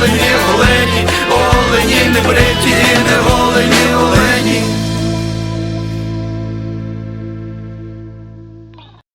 олені, олені, олені не бриті.